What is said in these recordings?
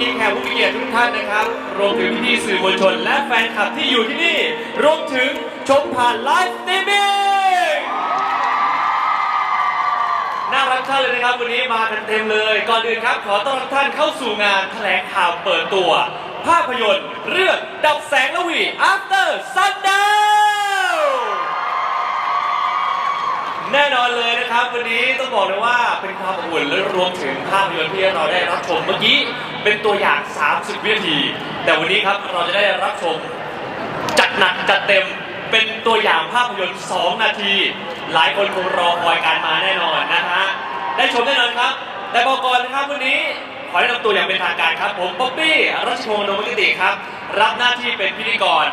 ทีมแขกผู้มีเกียรติทุกท่านนะครับ รวมถึงพี่สื่อมวลชน และแฟนคลับที่อยู่ที่นี่ รวมถึงชมผ่านไลฟ์สตรีมมิ่งน่ารักท่านเลยนะครับ วันนี้มาเต็มเลย ก่อนอื่นครับ ขอต้อนรับท่านเข้าสู่งานแถลงข่าวเปิดตัว ภาพยนตร์ เรื่องดับแสงละวี After Sundown แน่นอนเลยนะครับ วันนี้ต้องบอกเลยว่าเป็นความอบอุ่นและรวมถึงภาพยนตร์ที่เราได้รับชมเมื่อกี้ เป็นตัวอย่าง 30 วินาที แต่วันนี้ครับเราจะได้รับชมจัดหนักจัดเต็มเป็นตัวอย่างภาพยนตร์ 2 นาที หลายคนคงรอคอยการมาแน่นอนนะฮะได้ชมแน่นอนครับ แต่บอกก่อนนะครับวันนี้ขอแนะนำตัวอย่างเป็นทางการครับ ผมป๊อปปี้รัชพงศ์นมกิติครับ รับหน้าที่เป็นพิธีกร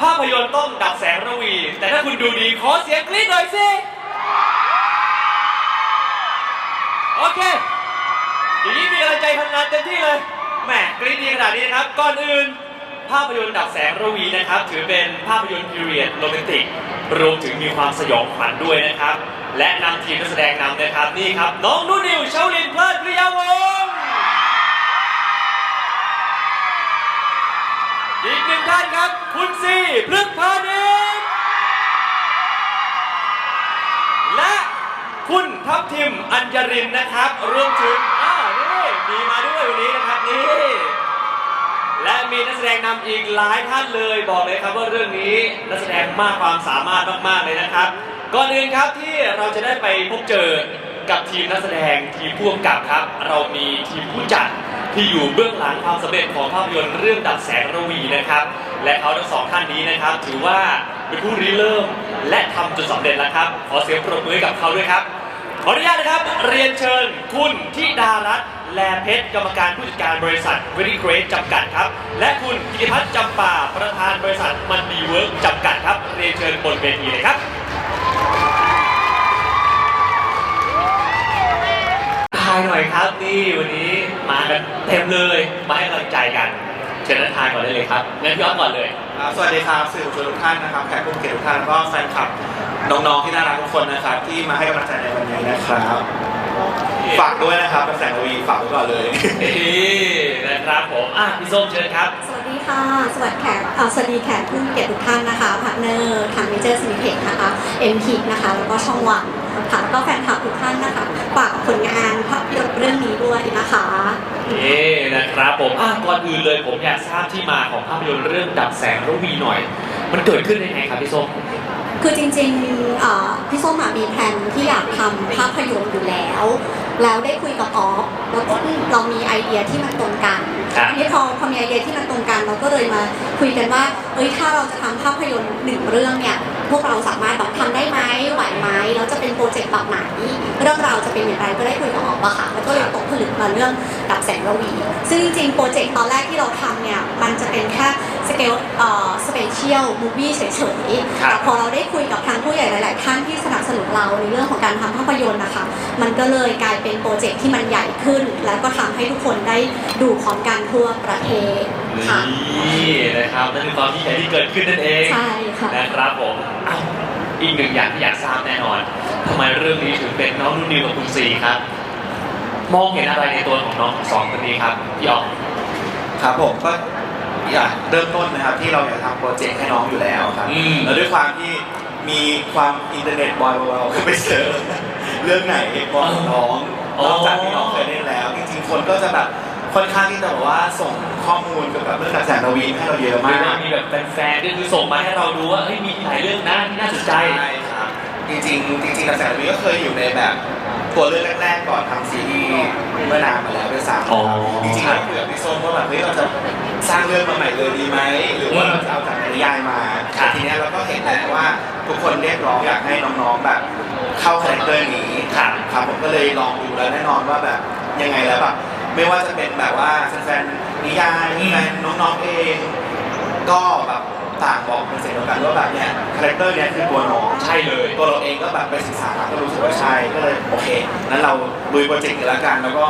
ภาพยนตร์ต้องดับแสงระวี แต่ถ้าคุณดูดีขอเสียงกรี๊ดหน่อยสิ โอเค อย่างนี้มีกำลังใจทำงานเต็มที่เลยแหมกรี๊ดดีขนาดนี้นะครับ ก่อนอื่น ภาพยนตร์ดับแสงระวีนะครับ ถือเป็นภาพยนตร์พีเรียดโรแมนติก รวมถึงมีความสยองขวัญด้วยนะครับ และนำทีมนักแสดงนำนะครับนี่ครับ น้องนุ่นนิวเชาลินเพลิดพริยาวงศ์อีกหนึ่งท่านครับ คุณซีพฤกพาณิชและคุณทัพทิมอัญญรินนะครับ รวมถึง มีมาด้วยวันนี้นะครับนี่และมีนักแสดงนำอีกหลายท่านเลยบอกเลยครับว่าเรื่องนี้นักแสดงมากความสามารถมากๆเลยนะครับก่อนอื่นครับที่เราจะได้ไปพบเจอกับทีมนักแสดงทีมผู้กำกับครับ เรามีทีมผู้จัดที่อยู่เบื้องหลังความสำเร็จของภาพยนตร์เรื่องดับแสงระวีนะครับ และเขาทั้งสองท่านนี้นะครับ ถือว่าเป็นผู้ริเริ่มและทำจนสำเร็จแล้วครับขอเสียงปรบมือให้กับเขาด้วยครับขออนุญาตนะครับ เรียนเชิญคุณธิดารัตน์ แลเพชรกรรมการผู้จัดการบริษัท Very Great จำกัดครับ และคุณกิติพัฒน์จำป่าประธานบริษัทมันดีเวิร์กจำกัดครับ เรียนเชิญบนเวทีเลยครับทายหน่อยครับนี่วันนี้มากันเต็มเลยมาให้กำลังใจกัน เชิญนักทายก่อนได้เลยครับงั้นพี่อ๊อฟก่อนเลยสวัสดีครับสื่อมวลชนทุกท่านนะครับแขกผู้เกียรติทุกท่านวก็แฟนคลับน้องๆที่น่ารักทุกคนนะครับที่มาให้กำลังใจในวันนี้นะครับ ฝากด้วยนะครับกระแสงวีฝากไว้ก่อนเลย นี่นะครับผมอะพี่ส้มเชิญครับ สวัสดีค่ะ สวัสดีแขกเอ่อสวัสดีแขกผู้มีเกียรติทุกท่านนะคะพาร์ทเนอร์ทางเมเจอร์ซินิเพกนะคะเอ็มพีนะคะ แล้วก็ช่องวันค่ะแล้วก็แฟนคลับทุกท่านนะคะฝากผลงานภาพยนตร์เรื่องนี้ด้วยนะคะ นี่นะครับผมอะก่อนอื่นเลยผมอยากทราบที่มาของภาพยนตร์เรื่องดับแสงระวีหน่อย มันเกิดขึ้นได้ไงครับพี่ส้ม คือจริงๆเอ่อพี่ส้มอะมีแผนที่อยากทำภาพยนตร์อยู่แล้ว แล้วได้คุยกับออฟแล้วก็เรามีไอเดียที่มันตรงกันครับทีนี้พอพอมีไอเดียที่มันตรงกันเราก็เลยมาคุยกันว่าเอ้ยถ้าเราจะทำภาพยนตร์หนึ่งเรื่องเนี่ยพวกเราสามารถแบบทำได้ไหมไหวไหมแล้วจะเป็นโปรเจกต์แบบไหนเรื่องราวจะเป็นอย่างไรก็ได้คุยกับออฟอะค่ะแล้วก็เลยตกผลึกมาเรื่องดับแสงระวี ซึ่งจริงๆโปรเจกต์ตอนแรกที่เราทำเนี่ยมันจะเป็นแค่ สเกลเอ่อสเปเชียลมูฟวี่เฉยๆครับแต่พอเราได้คุยกับทางผู้ใหญ่หลาย ๆ ท่านที่สนับสนุนเราในเรื่องของการทำภาพยนตร์นะคะ มันก็เลยกลายเป็นโปรเจกต์ที่มันใหญ่ขึ้น แล้วก็ทำให้ทุกคนได้ดูพร้อมกันทั่วประเทศค่ะนี่นะครับนั่นคือความที่ใหญ่ที่เกิดขึ้นนั่นเองใช่ค่ะนะครับผมอ้าวอีกหนึ่งอย่างที่อยากทราบแน่นอนทำไมเรื่องนี้ถึงเป็นน้องนุ่นนิวกับคุณซีครับมองเห็นอะไรในตัวของน้องทั้งสองคนนี้ครับพี่อ๋อมครับผมก็ อยากเริ่มต้นนะครับที่เราอยากทำโปรเจกต์ให้น้องอยู่แล้วครับอืม แล้วด้วยความที่มีความอินเทอร์เน็ตบอยเราก็ไปเสิร์ชเรื่องไหนบอยน้องอ๋อนอกจากที่น้องเคยเล่นแล้ว จริงๆคนก็จะแบบค่อนข้างที่จะแบบว่าส่งข้อมูลเกี่ยวกับเรื่องกระแสระวีให้เราเยอะหรืมาอกว่ามีแบบแฟนๆก็คือส่งมาให้เราดูว่าเฮ้ยมีหลายเรื่องนะที่น่าสนใจใช่ครับจริงๆจริงๆกระแสระวีก็เคยอยู่ในแบบตัวเรื่องแรกๆก่อนทำซีรีส์เมื่อนานมาแล้วด้วยซ้ำอ๋อ จริงๆแล้วคุยกับพี่ส้มว่าแบบเฮ้ยเราจะ สร้างเรื่องมาใหม่เลยดีไหมหรือว่าเราจะเอาจากนิยายมาครับทีเนี้ยเราก็เห็นแล้วว่าทุกคนเรียกร้องอยากให้น้องๆแบบเข้าคาแรคเตอร์นี้ครับครับผมก็เลยลองดูแล้วแน่นอนว่าแบบยังไงแล้วแบบไม่ว่าจะเป็นแบบว่าแฟนๆนิยายแฟนน้องๆเอง ก็แบบต่างบอกเป็นเสียงเดียวกันว่าแบบเนี้ยคาแรคเตอร์เนี้ยคือตัวน้องใช่เลย ตัวเราเองก็แบบไปศึกษาก็รู้สึกว่าใช่ก็เลยโอเคนั้นเราลุยโปรเจกต์นี้แล้วกันแล้วก็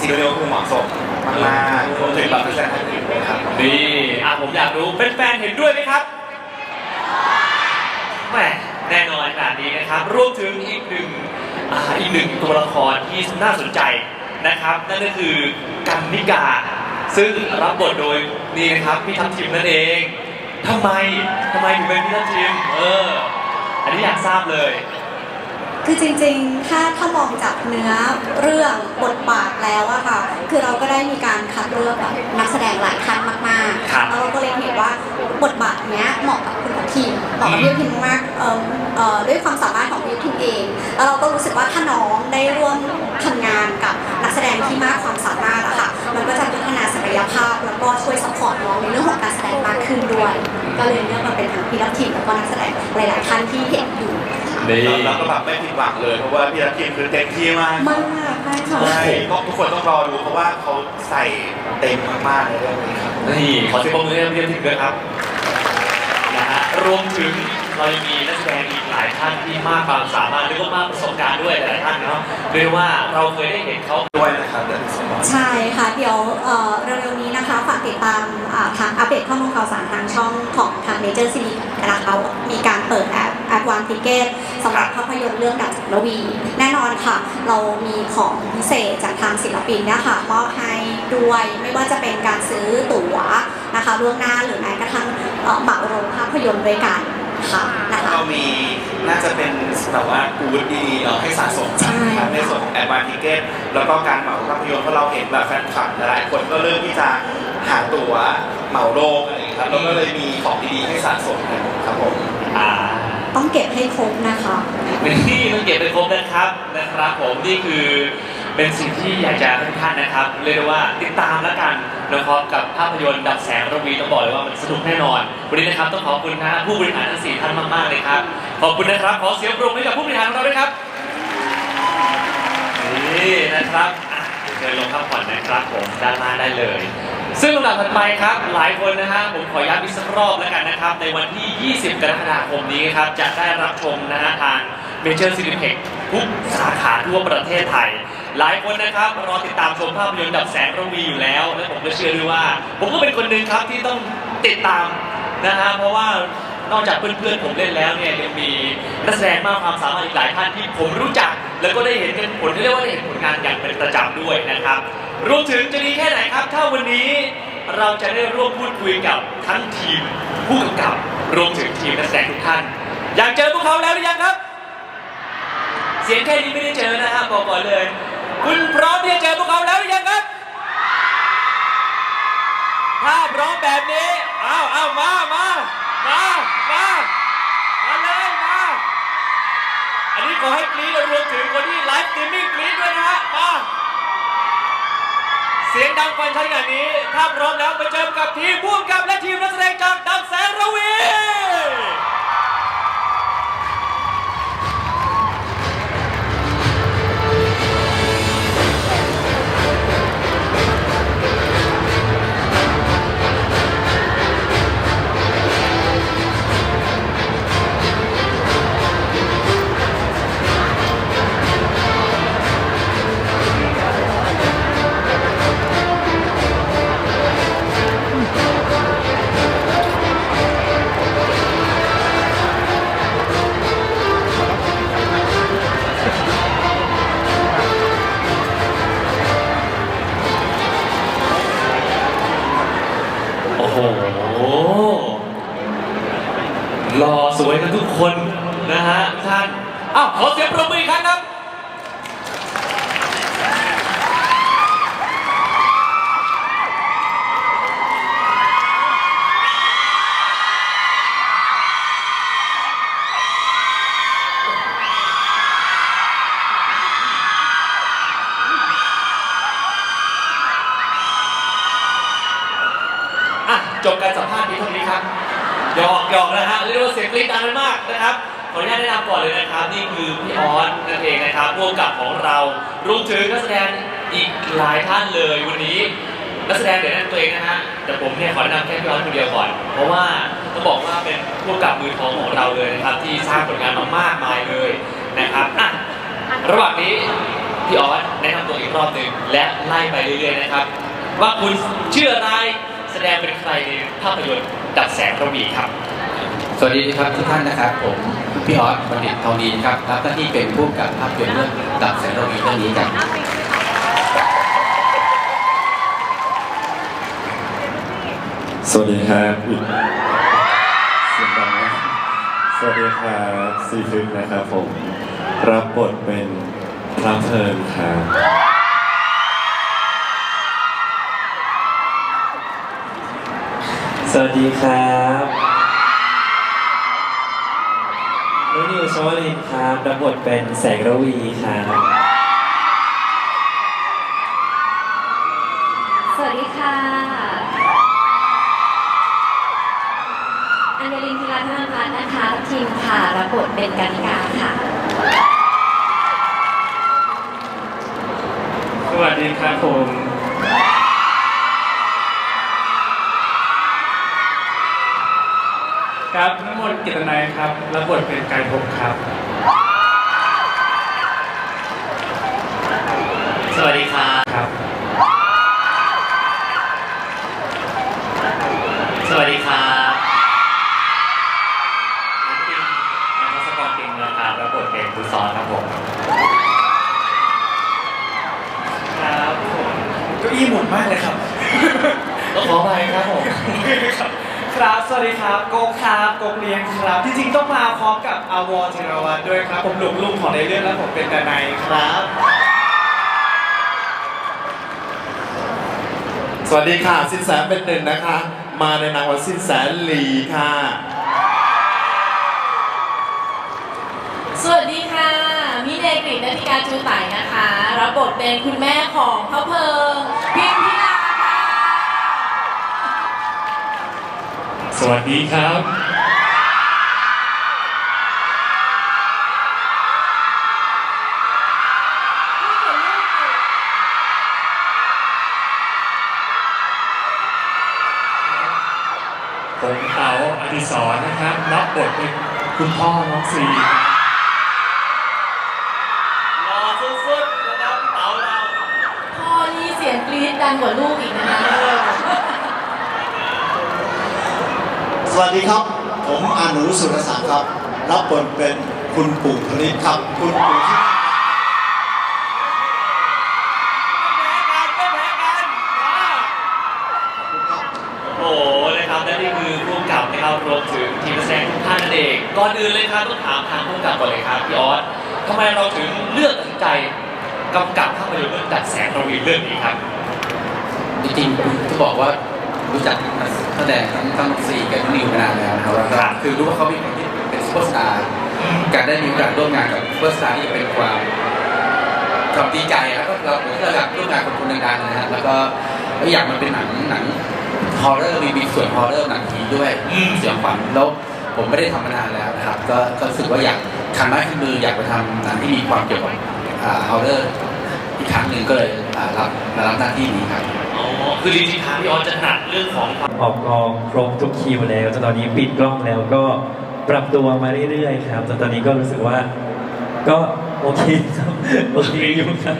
ซีโร่คือเหมาะสม มากๆรวมถึงแบบแฟนๆท่านอื่นด้วยครับ นี่อะผมอยากรู้เป็นแฟนๆเห็นด้วยไหมครับแหมแน่นอนขนาดนี้นะครับรวมถึงอีกหนึ่งอ่าอีกหนึ่งตัวละครที่น่าสนใจนะครับ นั่นก็คือกันนิกา ซึ่งรับบทโดยนี่นะครับพี่ทัพทิมนั่นเองทำไมทำไมถึงเป็นพี่ทัพทิมเออ อันนี้อยากทราบเลย คือจริงๆ ถ้าถ้ามองจากเนื้อเรื่องบทบาทแล้วอะค่ะ คือเราก็ได้มีการคัดเลือกแบบนักแสดงหลายท่านมากครับๆแล้วเราก็เลยเห็นว่าบทบาทเนี้ยเหมาะกับคุณทีมเหมาะกับพี่พิมมากเอ่อเอ่อด้วยความสามารถของพี่พิมเอง แล้วเราก็รู้สึกว่าถ้าน้องได้ร่วมทำงานกับนักแสดงที่มากความสามารถอะค่ะ มันก็จะพัฒนาศักยภาพ แล้วก็ช่วยสปอร์ตน้องในเรื่องของการแสดงมากขึ้นด้วย ก็เลยเลือกมาเป็นทั้งพี่ทัพทีมแล้วก็นักแสดงหลายๆท่านที่เห็นอยู่ นี่ เราก็แบบไม่ผิดหวังเลย เพราะว่าพี่รักทีมคือเต็มที่มากมากมากใช่ค่ะ ใช่ต้องทุกคนต้องรอดูเพราะว่าเขาใส่เต็มมากๆในเรื่องนี้ครับนี่ขอเสียงปรบมือให้พี่ทัพทิมด้วยครับนะฮะรวมถึง เรายังมีนักแสดงอีกหลายท่านที่มากความสามารถและก็มากประสบการณ์ด้วยหลายท่านเนาะเรียกได้ว่าเราเคยได้เห็นเขาด้วยนะครับเดี๋ยวสมมติใช่ค่ะ เดี๋ยวเอ่อเร็วๆนี้นะคะ ฝากติดตามอ่าทางอัปเดตข้อมูลข่าวสารทางช่องของทางเนเจอร์ซีนีนะคะมีการเปิดแอปแอดวานทิเกตสำหรับภาพยนตร์เรื่องดับระวี แน่นอนค่ะ เรามีของพิเศษจากทางศิลปินเนี่ยค่ะมอบให้ด้วยไม่ว่าจะเป็นการซื้อตั๋วนะคะล่วงหน้าหรือแม้กระทั่งเอ่อเหมาโรงภาพยนตร์ด้วยกัน ค่ะนะคะ เรามีน่าจะเป็นแบบว่ากูดดีๆเนาะให้สะสมกันนะครับในส่วนของแอดวานทิเกตแล้วก็การเหมาภาพยนตร์เพราะเราเห็นแบบแฟนคลับหลายๆคนก็เริ่มที่จะหาตั๋วเหมาโรงอะไรอย่างเงี้ยครับเราก็เลยมีของดีๆให้สะสมกันครับผม อ่าต้องเก็บให้ครบนะคะ เป็นที่ต้องเก็บไปครบนะครับนะครับ ผมนี่คือ เป็นสิ่งที่อยากจะให้ทุกท่านนะครับเรียกได้ว่าติดตามแล้วกันนะครับกับภาพยนตร์ดับแสงระวีต้องบอกเลยว่ามันสนุกแน่นอน วันนี้นะครับต้องขอบคุณนะผู้บริหารทั้งสี่ท่านมากๆเลยครับขอบคุณนะครับขอเสียงปรบมือให้กับผู้บริหารของเราด้วยครับนี่นะครับเชิญลงพักผ่อนนะครับผมด้านล่างได้เลย ซึ่งลำดับถัดไปครับ หลายคนนะฮะผมขอย้ำอีกสักรอบแล้วกันนะครับ ในวันที่ 20 กรกฎาคมนี้ครับ จะได้รับชมนะฮะทางเมเจอร์ซีนิเพ็กทุกสาขาทั่วประเทศไทย หลายคนนะครับรอติดตามชมภาพยนตร์ดับแสงระวีอยู่แล้วและผมก็เชื่อด้วยว่า ผมก็เป็นคนหนึ่งครับที่ต้องติดตามนะฮะเพราะว่านอกจากเพื่อนๆผมเล่นแล้วเนี่ยยังมีนักแสดงมากความสามารถอีกหลายท่านที่ผมรู้จัก แล้วก็ได้เห็นกันผลเรียกว่าได้เห็นผลงานอย่างเป็นประจำด้วยนะครับรวมถึงจะดีแค่ไหนครับ ถ้าวันนี้เราจะได้ร่วมพูดคุยกับทั้งทีมผู้กำกับรวมถึงทีมนักแสดงทุกท่าน อยากเจอพวกเขาแล้วหรือยังครับ เสียงแค่นี้ไม่ได้เจอนะฮะบอกก่อนเลย คุณพร้อมที่จะเจอพวกเขาแล้วหรือยังครับ ถ้าพร้อมแบบนี้เอาวอ้ามา มา มา มา มาเลยมา อันนี้ขอให้กรี๊ดรวมถึงคนที่ไลฟ์สตรีมมิ่งกรี๊ดด้วยนะฮะ มา เสียงดังฟังชัดขนาดนี้ ถ้าพร้อมแล้วไปเจอกับทีมผู้กำกับและทีมนักแสดงจากดับแสงระวี นี่คือพี่ออสนั่นเองนะครับร่วมกับของเรารวมถึงนักแสดงอีกหลายท่านเลยวันนี้นักแสดงเดี๋ยวแนะนำตัวเองนะฮะแต่ผมเนี่ยขอแนะนำแค่พี่ออสคนเดียวก่อน เพราะว่าต้องบอกว่าเป็นผู้กำกับมือทองของเราเลยนะครับที่สร้างผลงานมามากมายเลยนะครับอะระหว่างนี้พี่ออสแนะนำตัวอีกรอบหนึ่งและไล่ไปเรื่อยๆนะครับ ว่าคุณชื่ออะไรแสดงเป็นใครในภาพยนตร์ดับแสงระวีครับ สวัสดีครับทุกท่านนะครับ ผม พี่ออสบัณฑิตทองดีนะครับรับหน้าที่เป็นผู้กำกับภาพยนตร์เรื่องดับแสงระวีเรื่องนี้ครับสวัสดีครับอีกเสียงดังนะสวัสดีครับซีฟิกนะครับผม รับบทเป็นพระเพลินครับสวัสดีครับ นุนิวชวลินครับรับบทเป็นแสงระวีครับสวัสดีค่ะอัญญลินทิรัตน์ธนพัฒน์นะคะทีมค่ะรับบทเป็นกานิกาค่ะ สวัสดีครับผม ครับน้ำมดกิตนัยครับรับบทเป็นกายภพครับ สวัสดีครับ ครับ สวัสดีครับนันตินนักสกรติงนะครับรับบทเป็นคุณซอนครับผม ครับผมเก้าอี้หมุนมากเลยครับ ต้องขอไปครับผม ครับ สวัสดีครับโก กครับโกกเลียงครับ จริงๆต้องมาพร้อมกับอาวอจิรวัตรด้วยครับ ผมหลุมลุงของในเรื่องแล้วผมเป็นดนายครับ สวัสดีค่ะ สินแสเป็นหนึ่งนะคะ มาในนามว่าสินแสหลีค่ะ สวัสดีค่ะมิเดกริตนัติกาจูไตนะคะ รับบทเป็นคุณแม่ของพระเพิงพิมพิลาค่ะ สวัสดีครับ ผมเต๋าอดิศรนะครับ รับบทเป็นคุณพ่อน้องซี รอสุดๆนะครับเต๋าเรา พ่อนี่เสียงกรี๊ดดังกว่าลูกอีกนะคะ สวัสดีครับ ผมอาหนูสุรศักดิ์ครับ รับบทเป็นคุณปู่พลิตครับ คุณปู่ที่ ไม่แพ้กันไม่แพ้กันอ่าโอ้โหนะครับและนี่คือผู้กำกับนะครับรวมถึงทีมนักแสดงทุกท่านนั่นเอง ก่อนอื่นเลยครับต้องถามทางผู้กำกับก่อนเลยครับพี่ออสทำไมเราถึงเลือกตัดสินใจกำกับภาพยนตร์เรื่องดัดแสงระวีเรื่องนี้ครับ จริงๆคุณจะบอกว่ารู้จักนักแสดงทั้งทั้งสี่กับนิวมานานแล้วนะครับแล้วก็ครับคือรู้ว่าเขาเป็นคนที่เป็นซุปเปอร์สตาร์การได้มีโอกาสร่วมงานกับซุปเปอร์สตาร์นี่เป็นความความดีใจแล้วก็เราเราอยากร่วมงานกับคนดังๆนะฮะแล้วก็แล้วอยากมันเป็นหนังหนังฮอร์เรอร์มีมีส่วนฮอร์เรอร์หนังผีด้วยอืมเสียงขวัญแล้ว ผมไม่ได้ทำมานานแล้วนะครับ ก็ก็รู้สึกว่าอยากคันไม้คันมืออยากไปทำหนังที่มีความเกี่ยวกับฮอร์เรอร์อีกครั้งหนึ่งก็เลยอ่ารับมารับหน้าที่นี้ครับ อ๋อ คือจริงๆทางพี่ออสจะถนัดเรื่องของความออกกองครบทุกคิวแล้วจนตอนนี้ปิดกล้องแล้วก็ปรับตัวมาเรื่อยๆครับจนตอนนี้ก็รู้สึกว่าก็โอเคครับโอเคอยู่ครับ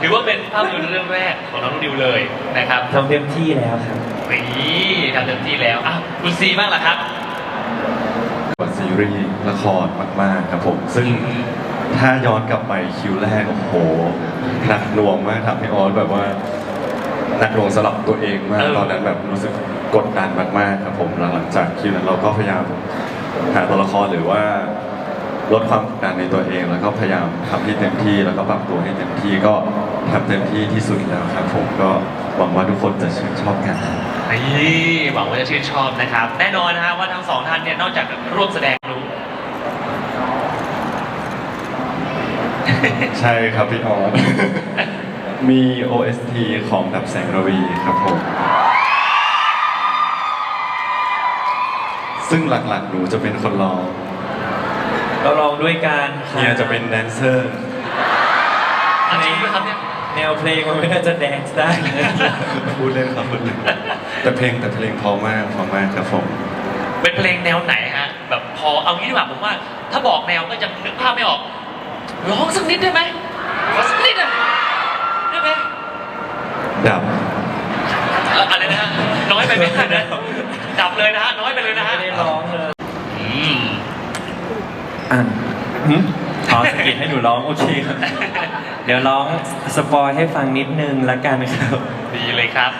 ถือว่าเป็นภาพยนตร์เรื่องแรกของน้องดิวเลยนะครับทำเต็มที่แล้วครับนี่ทำเต็มที่แล้วอะคุณซีบ้างล่ะครับกับซี รีส์ละครมาก ๆ ครับผม ซึ่งถ้าย้อนกลับไปคิวแรก โอ้โห หนักหน่วงมากทำให้ออสแบบว่าหนักหน่วงสำหรับตัวเองมากเออตอนนั้นแบบรู้สึกกดดันมาก ๆ ครับผมหลังจากคิวนั้นเราก็พยายามหาตัวละครหรือว่าลดความกดดันในตัวเอง แล้วก็พยายามทำให้เต็มที่แล้วก็ปรับตัวให้เต็มที่ก็ทำเต็มที่ที่สุดแล้วครับผมก็หวังว่าทุกคนจะชื่นชอบกัน นี่หวังว่าจะชื่นชอบนะครับ แน่นอนนะฮะว่าทั้งสองท่านเนี่ยนอกจากร่วมแสดงรู้ ใช่ครับพี่ออสมี OST ของดับแสงระวีครับผม ซึ่งหลักๆ หนูจะเป็นคนร้องเราลองด้วยกันครับเฮียจะเป็นแดนเซอร์ อันนี้นะครับเนี่ยแนวเพลงมันไม่น่าจะแดนซ์ได้เลยพูดเล่นครับพูดเล่นแต่เพลงแต่เพลงเพอมากเพอมากครับผม เป็นเพลงแนวไหนฮะ แบบพอเอางี้ดีกว่าผมว่า ถ้าบอกแนวก็จะนึกภาพไม่ออก ร้องสักนิดได้ไหมขอสักนิดอะได้ไหมดับเอ่ออะไรนะฮะน้อยไปไหมนะดับเลยนะฮะน้อยไปเลยนะฮะไม่ได้ร้องเลยอืมอะขอสกิดให้หนูร้องโอเคครับเดี๋ยวร้องสปอยให้ฟังนิดนึงละกันครับ ดีเลยครับ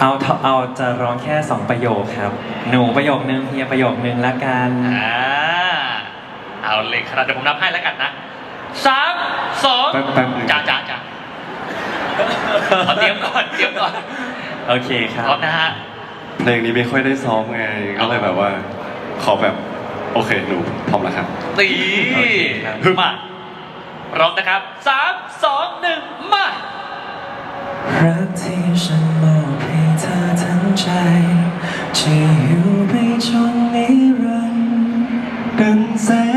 เอาเท่าเอาจะร้องแค่สองประโยคครับ หนูประโยคนึงเฮียประโยคนึงละกัน อ่า เอาเลยครับเดี๋ยวผมนับให้แล้วกันนะสามสองแป๊บแป๊บนึงจ้าจ้าจ้าเอาเตรียมก่อนเตรียมก่อนโอเคครัพร้อบ มนะฮะ เพลงนี้ไม่ค่อยได้ซ้อมไง ก็เลยแบบว่า ขอแบบ โอเค หนูพร้อมแล้วครับ ตีโอเคครับ มาพร้อมนะครับสามสองหนึ่งมารักที่ฉันมอบให้เธอทั้งใจจะอยู่ไปจนนิ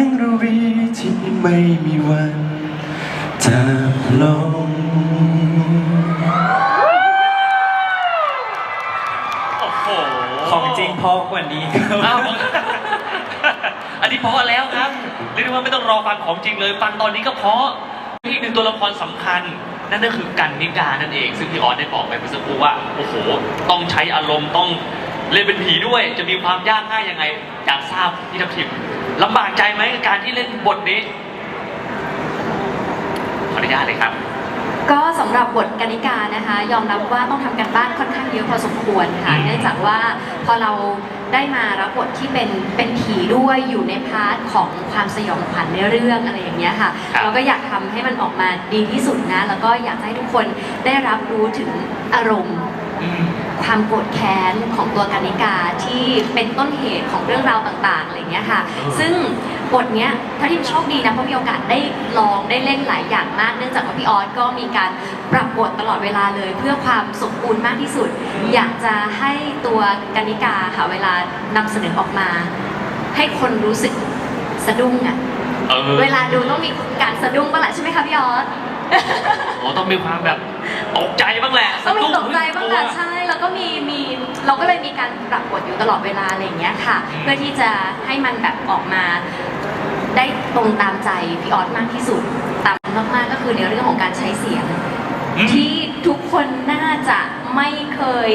งระวีที่ไม่มีวันจะลงโอ้โหของจริงเพอกว่านี้ครับอ้าวอันนี้เพราะแล้วครับเรียกได้ว่าไม่ต้องรอฟังของจริงเลย ฟังตอนนี้ก็เพราะอีกหนึ่งตัวละครสำคัญ นั่นก็คือกันนิกานั่นเอง ซึ่งพี่ออสได้บอกไปเมื่อสักครู่ว่าโอ้โห ต้องใช้อารมณ์ต้องเล่นเป็นผีด้วย จะมีความยากง่ายยังไงอยากทราบพี่ทัพทิม ลำบากใจไหมกับการที่เล่นบทนี้ขออนุญาตเลยครับ ก็สำหรับบทกนิกานะคะ ยอมรับว่าต้องทำกันบ้านค่อนข้างเยอะพอสมควรค่ะอืม เนื่องจากว่าพอเราได้มารับบทที่เป็นเป็นผีด้วยอยู่ในพาร์ทของความสยองขวัญในเรื่องอะไรอย่างเงี้ยค่ะเราก็อยากทำให้มันออกมาดีที่สุดนะ แล้วก็อยากให้ทุกคนได้รับรู้ถึงอารมณ์ อืม ความโกรธแค้นของตัวกานิกาที่เป็นต้นเหตุของเรื่องราวต่างๆอะไรอย่างเงี้ยค่ะเออซึ่งบทเนี้ยถ้าที่โชคดีนะเพราะมีโอกาสได้ลองได้เล่นหลายอย่างมาก เนื่องจากว่าพี่ออสก็มีการปรับบทตลอดเวลาเลย เพื่อความสมบูรณ์มากที่สุด อยากจะให้ตัวกานิกาค่ะเวลานำเสนอออกมา ให้คนรู้สึกสะดุ้งอะเออเวลาดูต้องมีการสะดุ้งบ้างแหละใช่ไหมคะพี่ออส โอ้ต้องมีความแบบตกใจบ้างแหละต้องมีตกใจบ้างแหละกลัวใช่แล้วก็มีมีเราก็เลยมีการปรับบทอยู่ตลอดเวลาอะไรอย่างเงี้ยค่ะอืมเพื่อที่จะให้มันแบบออกมา ได้ตรงตามใจพี่ออสมากที่สุดตามมากๆก็คือในเรื่องของการใช้เสียง อืม ที่ทุกคนน่าจะไม่เคย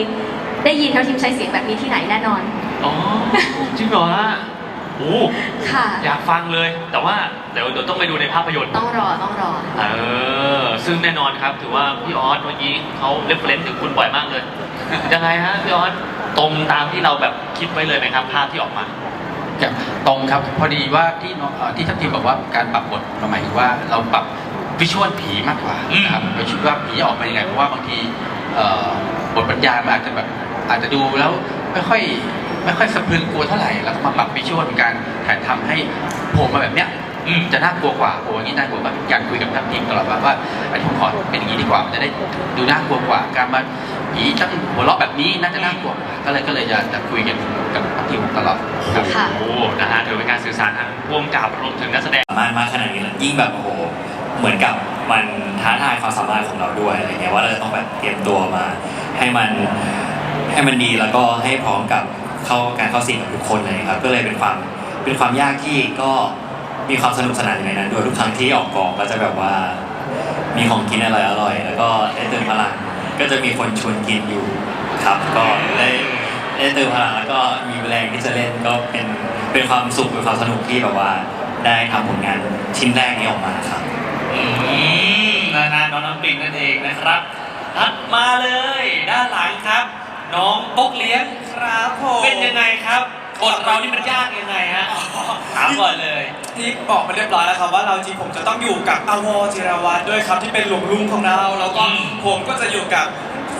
ได้ยินเราทีมใช้เสียงแบบนี้ที่ไหนแน่นอน อ๋อจริงเหรอฮะ โอ้ค่ะ อยากฟังเลย แต่ว่าเดี๋ยวเดี๋ยวต้องไปดูในภาพยนตร์ ต้องรอต้องรอ เออ ซึ่งแน่นอนครับ ถือว่าพี่ออสเมื่อกี้เขาเรฟเฟรนซ์ถึงคุณบ่อยมากเลย ยังไงฮะพี่ออสตรงตามที่เราแบบคิดไว้เลยไหมครับ ภาพที่ออกมา ครับตรงครับพอดีว่าที่น้องเอ่อที่ทัพทีมบอกว่าการปรับบทเราหมายถึงว่าเราปรับวิชวลผีมากกว่านะครับไปคิดว่าผีจะออกมายังไงเพราะว่าบางทีเอ่อบทบรรยายมันอาจจะแบบอาจจะดูแล้วไม่ค่อย ไม่ค่อยสะพรึงกลัวเท่าไหร่แล้วก็มาปรับวิชวลการถ่ายทำให้โผล่มาแบบเนี้ยอืมจะน่ากลัวกว่าโอ้ยางนี้น่ากลัวกว่าอยากคุยกับทัพทีมตลอดว่าว่าไอ้ผมขอเป็นอย่างนี้ดีกว่ามันจะได้ดูน่ากลัวกว่า การมาผีตั้งหัวเราะแบบนี้น่าจะน่ากลัวกว่าก็เลยก็เลยจะจะคุยกันกับทัพทีมตลอดครับค่ะโอ้โหนะฮะถือเป็นการสื่อสารทางพ่วงกับรวมถึงนักแสดงสามารถมากขนาดนี้แล้วยิ่งแบบโอ้โหเหมือนกับมันท้าทายความสามารถของเราด้วยอะไรเงี้ยว่าเราจะต้องแบบเตรียมตัวมา ให้มันให้มันดีแล้วก็ให้พร้อมกับ เข้าการเข้าสิ่งกับทุกคนเลยครับ ก็เลยเป็นความเป็นความยากที่ก็มีความสนุกสนานอยู่ในนั้นด้วยทุกครั้งที่ออกกองก็จะแบบว่า มีของกินอร่อยอร่อยแล้วก็ได้เติมพลังก็จะมีคนชวนกินอยู่ครับ ก็ได้ได้เติมพลังแล้วก็มีแรงที่จะเล่นก็เป็นเป็นความสุขเป็นความสนุกที่แบบว่า ได้ทำผลงานชิ้นแรกนี้ออกมาครับ อืมนะฮะน้องน้ำปิงนั่นเองนะครับถัดมาเลย ด้านหลังครับ น้องปกเลี้ยงครับผมเป็นยังไงครับบทเรานี่มันยากยังไงฮะถามก่อนเลยที่บอกมาเรียบร้อยแล้วครับว่าเราจริงผมจะต้องอยู่กับอาวอจิรวัตรด้วยครับที่เป็นหลวงลุงของเรา แล้วก็อืมผมก็จะอยู่กับ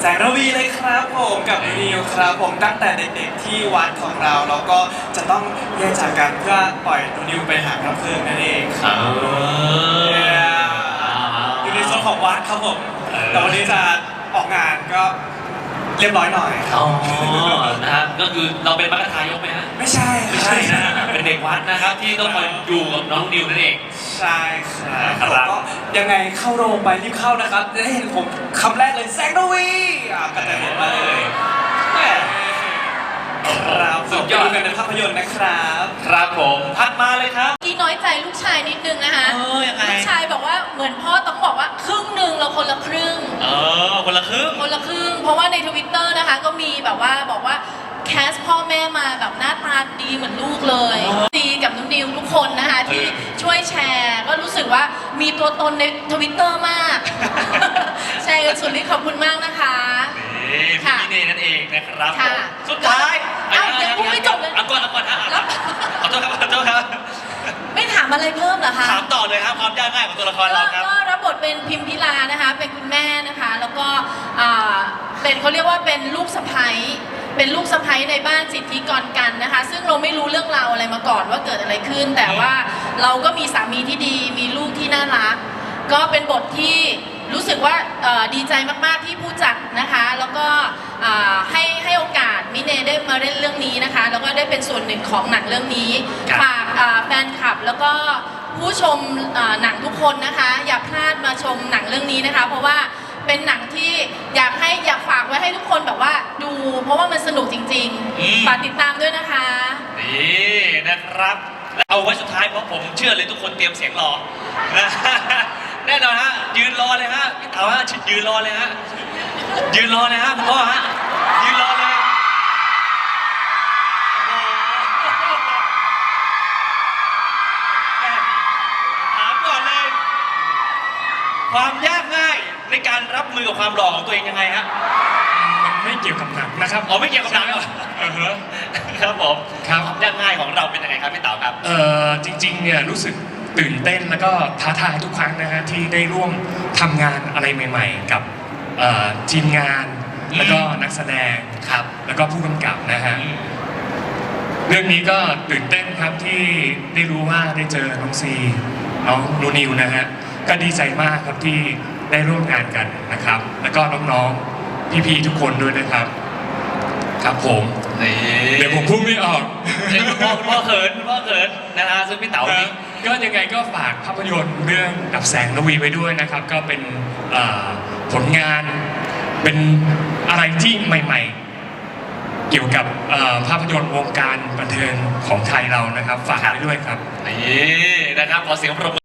แสงระวีเลยครับผมกับนิวครับผมตั้งแต่เด็กๆที่วัดของเราแล้วก็จะต้องแยกจากกันเพื่อปล่อยนิวไปหาพระเพลิงนั่นเองคเอรับออยู่ในโซนของวัดครับผมเออแต่วันนี้จะออกงานก็ เรียบร้อยหน่อยครับ อ๋อนะฮะก็คือเราเป็นมรรคทายกไหมฮะไม่ใช่ไม่ใช่นะเป็นเด็กวัดนะครับที่ต้องคอยอยู่กับน้องนิวนั่นเอง ใช่ครับครับ ก็ยังไงเข้าโรงไปรีบเข้านะครับจะได้เห็นผมคำแรกเลยแสงระวีอะก็จะเห็นมาเลยแหม่ ครับสุดยอด ไปกันในภาพยนตร์นะครับครับผมถัดมาเลยครับที่น้อยใจลูกชายนิดนึงนะคะเออยังไง ลูกชายบอกว่าเหมือนพ่อต้องบอกว่าครึ่งหนึ่งเราคนละครึ่ง เออคนละครึ่ง คนละครึ่ง เพราะว่าในทวิตเตอร์นะคะ ก็มีแบบว่าบอกว่าแคสพ่อแม่มาแบบหน้าตาดีเหมือนลูกเลยดีกับน้องนิวทุกคนนะคะที่ช่วยแชร์ ก็รู้สึกว่ามีตัวตนในทวิตเตอร์มาก แชร์กันสุดฤทธิ์ขอบคุณมากนะคะ นี่ค่ะพี่เนนั่นเองครับค่ะสุดท้ายเอ้ายังพูดไม่จบเลย เอาก่อนเอาก่อนฮะแล้วขอโทษครับขอโทษครับ ไม่ถามอะไรเพิ่มเหรอคะถามต่อเลยครับความยากง่ายของตัวละครเราครับ ก็รับบทเป็นพิมพิลานะคะ เป็นคุณแม่นะคะ แล้วก็อ่าเป็นเขาเรียกว่าเป็นลูกสะใภ้เป็นลูกสะใภ้ในบ้านสิทธิกรกันนะคะ ซึ่งเราไม่รู้เรื่องราวอะไรมาก่อนว่าเกิดอะไรขึ้น แต่ว่าเราก็มีสามีที่ดี มีลูกที่น่ารัก ก็เป็นบทที่ รู้สึกว่าเอ่อดีใจมากๆที่ผู้จัดนะคะ แล้วก็อ่าให้ให้โอกาสมิเนได้มาเล่นเรื่องนี้นะคะ แล้วก็ได้เป็นส่วนหนึ่งของหนังเรื่องนี้ครับฝากอ่าแฟนคลับแล้วก็ผู้ชมอ่าหนังทุกคนนะคะ อย่าพลาดมาชมหนังเรื่องนี้นะคะ เพราะว่าเป็นหนังที่อยากให้อยากฝากไว้ให้ทุกคนแบบว่าดู เพราะว่ามันสนุกจริงอืมๆฝากติดตามด้วยนะคะนี่นะครับ แล้วเอาไว้สุดท้ายเพราะผมเชื่อเลยทุกคนเตรียมเสียงรอนะ แน่นอนฮะยืนรอเลยฮะพี่เต๋าฮะยืนรอเลยฮะยืนรอเลยฮะคุณพ่อฮะยืนรอเลยโอ้โหแม่ถามก่อนเลย ความยากง่ายในการรับมือกับความหล่อของตัวเองยังไงฮะมันไม่เกี่ยวกับหนังนะครับอ๋อไม่เกี่ยวกับหนังเหรอเออฮะครับผมครับวามยากง่ายของเราเป็นยังไงครับพี่เต๋าครับ เอ่อจริงๆเนี่ยรู้สึก ตื่นเต้นแล้วก็ท้าทายทุกครั้งนะฮะที่ได้ร่วมทำงานอะไรใหม่ ๆ กับเอ่อทีมงานอืมแล้วก็นักแสดงครับ แล้วก็ผู้กำกับนะฮะ เรื่องนี้ก็ตื่นเต้นครับที่ได้รู้ว่าได้เจอน้องซีน้องนูนิวนะฮะก็ดีใจมากครับที่ได้ร่วมงานกันนะครับ แล้วก็น้องๆพี่ๆทุกคนด้วยนะครับ ครับผมนี่เดี๋ยวผมพูดไม่ออกเดี๋ยวคุณพ่อคุณพ่อเขินคุณพ่อเขินนะฮะซึ่งพี่เต๋านี่ ก็ยังไงก็ฝากภาพยนตร์เรื่องดับแสงระวีไว้ด้วยนะครับ ก็เป็นผลงานเป็นอะไรที่ใหม่ ๆ เกี่ยวกับภาพยนตร์วงการบันเทิงของไทยเรานะครับ ฝากไว้ด้วยครับนี่นะครับขอเสียงปรบมือ